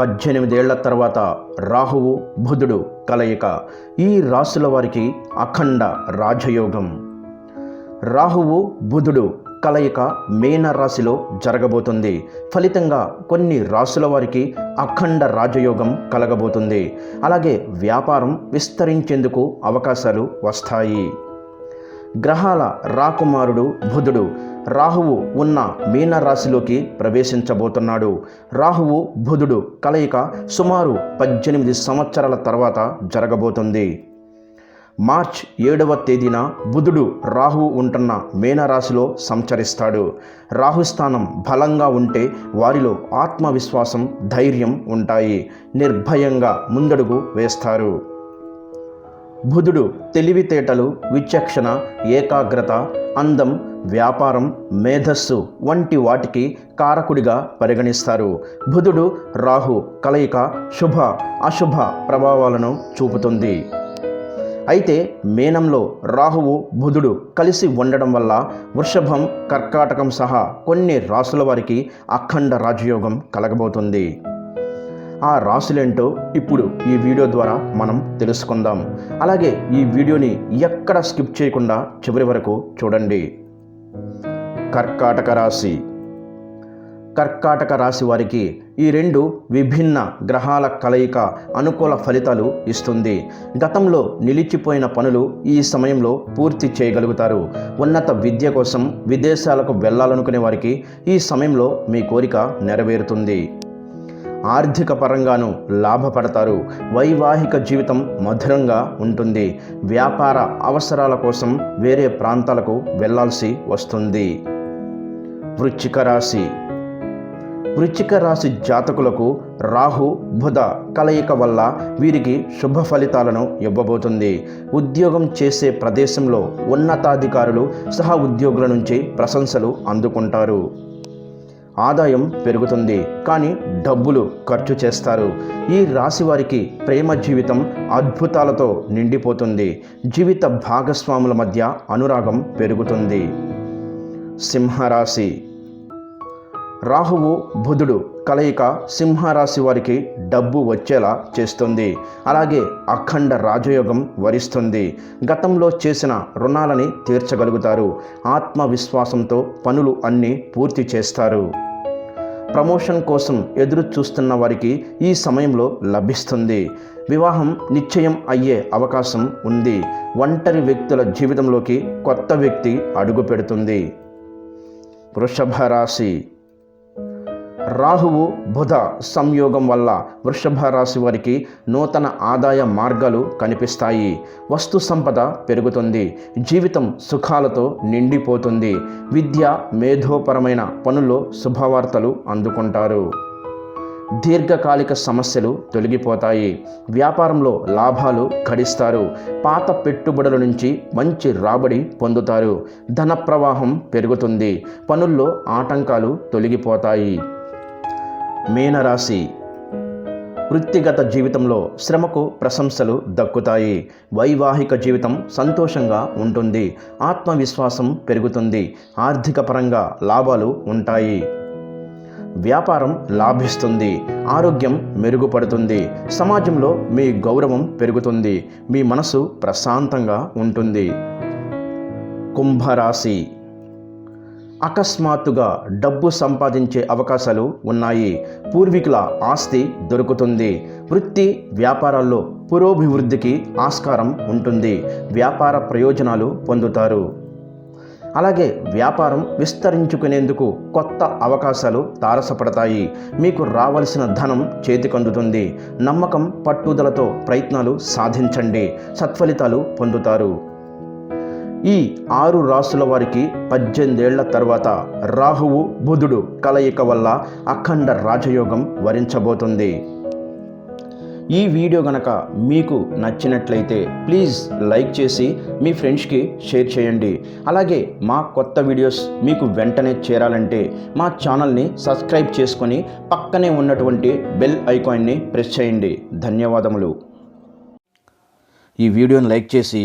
పద్దెనిమిదేళ్ళ తర్వాత రాహువు బుధుడు కలయిక. ఈ రాశుల వారికి అఖండ రాజయోగం. రాహువు బుధుడు కలయిక మేన రాశిలో జరగబోతుంది. ఫలితంగా కొన్ని రాశుల వారికి అఖండ రాజయోగం కలగబోతుంది. అలాగే వ్యాపారం విస్తరించేందుకు అవకాశాలు వస్తాయి. గ్రహాల రాకుమారుడు బుధుడు. రాహువు ఉన్న మీనరాశిలోకి ప్రవేశించబోతున్నాడు. రాహువు బుధుడు కలయిక సుమారు పద్దెనిమిది సంవత్సరాల తర్వాత జరగబోతుంది. మార్చ్ ఏడవ తేదీన బుధుడు రాహువు ఉంటున్న మీనరాశిలో సంచరిస్తాడు. రాహుస్థానం బలంగా ఉంటే వారిలో ఆత్మవిశ్వాసం ధైర్యం ఉంటాయి. నిర్భయంగా ముందడుగు వేస్తారు. బుధుడు తెలివితేటలు విచక్షణ ఏకాగ్రత అందం వ్యాపారం మేధస్సు వంటి వాటికి కారకుడిగా పరిగణిస్తారు. బుధుడు రాహు కలయిక శుభ అశుభ ప్రభావాలను చూపుతుంది. అయితే మేనంలో రాహువు బుధుడు కలిసి ఉండడం వల్ల వృషభం కర్కాటకం సహా కొన్ని రాసుల వారికి అఖండ రాజయోగం కలగబోతుంది. ఆ రాసులేంటో ఇప్పుడు ఈ వీడియో ద్వారా మనం తెలుసుకుందాం. అలాగే ఈ వీడియోని ఎక్కడ స్కిప్ చేయకుండా చివరి వరకు చూడండి. కర్కాటక రాశి. కర్కాటక రాశి వారికి ఈ రెండు విభిన్న గ్రహాల కలయిక అనుకూల ఫలితాలు ఇస్తుంది. గతంలో నిలిచిపోయిన పనులు ఈ సమయంలో పూర్తి చేయగలుగుతారు. ఉన్నత విద్య కోసం విదేశాలకు వెళ్ళాలనుకునే వారికి ఈ సమయంలో మీ కోరిక నెరవేరుతుంది. ఆర్థిక పరంగాను లాభపడతారు. వైవాహిక జీవితం మధురంగా ఉంటుంది. వ్యాపార అవసరాల కోసం వేరే ప్రాంతాలకు వెళ్ళాల్సి వస్తుంది. వృచ్చిక రాశి. వృచ్చిక రాశి జాతకులకు రాహు బుధ కలయిక వల్ల వీరికి శుభ ఫలితాలను ఇవ్వబోతుంది. ఉద్యోగం చేసే ప్రదేశంలో ఉన్నతాధికారులు సహ ఉద్యోగుల నుంచి ప్రశంసలు అందుకుంటారు. ఆదాయం పెరుగుతుంది కానీ డబ్బులు ఖర్చు చేస్తారు. ఈ రాశి వారికి ప్రేమ జీవితం అద్భుతాలతో నిండిపోతుంది. జీవిత భాగస్వాముల మధ్య అనురాగం పెరుగుతుంది. సింహరాశి. రాహువు బుధుడు కలయిక సింహరాశి వారికి డబ్బు వచ్చేలా చేస్తుంది. అలాగే అఖండ రాజయోగం వరిస్తుంది. గతంలో చేసిన రుణాలని తీర్చగలుగుతారు. ఆత్మవిశ్వాసంతో పనులు అన్నీ పూర్తి చేస్తారు. ప్రమోషన్ కోసం ఎదురు చూస్తున్న వారికి ఈ సమయంలో లభిస్తుంది. వివాహం నిశ్చయం అయ్యే అవకాశం ఉంది. ఒంటరి వ్యక్తుల జీవితంలోకి కొత్త వ్యక్తి అడుగు పెడుతుంది. వృషభ రాశి రాహువు బుధ సంయోగం వల్ల వృషభ రాశి వారికి నూతన ఆదాయ మార్గాలు కనిపిస్తాయి. వస్తు సంపద పెరుగుతుంది. జీవితం సుఖాలతో నిండిపోతుంది. విద్య మేధోపరమైన పనుల్లో శుభవార్తలు అందుకుంటారు. దీర్ఘకాలిక సమస్యలు తొలగిపోతాయి. వ్యాపారంలో లాభాలు గడిస్తారు పాత పెట్టుబడుల నుంచి మంచి రాబడి పొందుతారు. ధన ప్రవాహం పెరుగుతుంది. పనుల్లో ఆటంకాలు తొలగిపోతాయి. మీనరాశి. వృత్తిగత జీవితంలో శ్రమకు ప్రశంసలు దక్కుతాయి. వైవాహిక జీవితం సంతోషంగా ఉంటుంది. ఆత్మవిశ్వాసం పెరుగుతుంది. ఆర్థిక పరంగా లాభాలు ఉంటాయి. వ్యాపారం లాభిస్తుంది. ఆరోగ్యం మెరుగుపడుతుంది. సమాజంలో మీ గౌరవం పెరుగుతుంది. మీ మనసు ప్రశాంతంగా ఉంటుంది. కుంభరాశి. అకస్మాత్తుగా డబ్బు సంపాదించే అవకాశాలు ఉన్నాయి. పూర్వీకుల ఆస్తి దొరుకుతుంది. వృత్తి వ్యాపారాల్లో పురోభివృద్ధికి ఆస్కారం ఉంటుంది. వ్యాపార ప్రయోజనాలు పొందుతారు. అలాగే వ్యాపారం విస్తరించుకునేందుకు కొత్త అవకాశాలు తారసపడతాయి. మీకు రావలసిన ధనం చేతికందుతుంది. నమ్మకం పట్టుదలతో ప్రయత్నాలు సాధించండి. సత్ఫలితాలు పొందుతారు. ఈ ఆరు రాసుల వారికి పద్దెనిమిదేళ్ళ తర్వాత రాహువు బుధుడు కలయిక వల్ల అఖండ రాజయోగం వరించబోతుంది. ఈ వీడియో గనక మీకు నచ్చినట్లయితే ప్లీజ్ లైక్ చేసి మీ ఫ్రెండ్స్కి షేర్ చేయండి. అలాగే మా కొత్త వీడియోస్ మీకు వెంటనే చేరాలంటే మా ఛానల్ని సబ్స్క్రైబ్ చేసుకొని పక్కనే ఉన్నటువంటి బెల్ ఐకాన్ని ప్రెస్ చేయండి. ధన్యవాదములు. ఈ వీడియోని లైక్ చేసి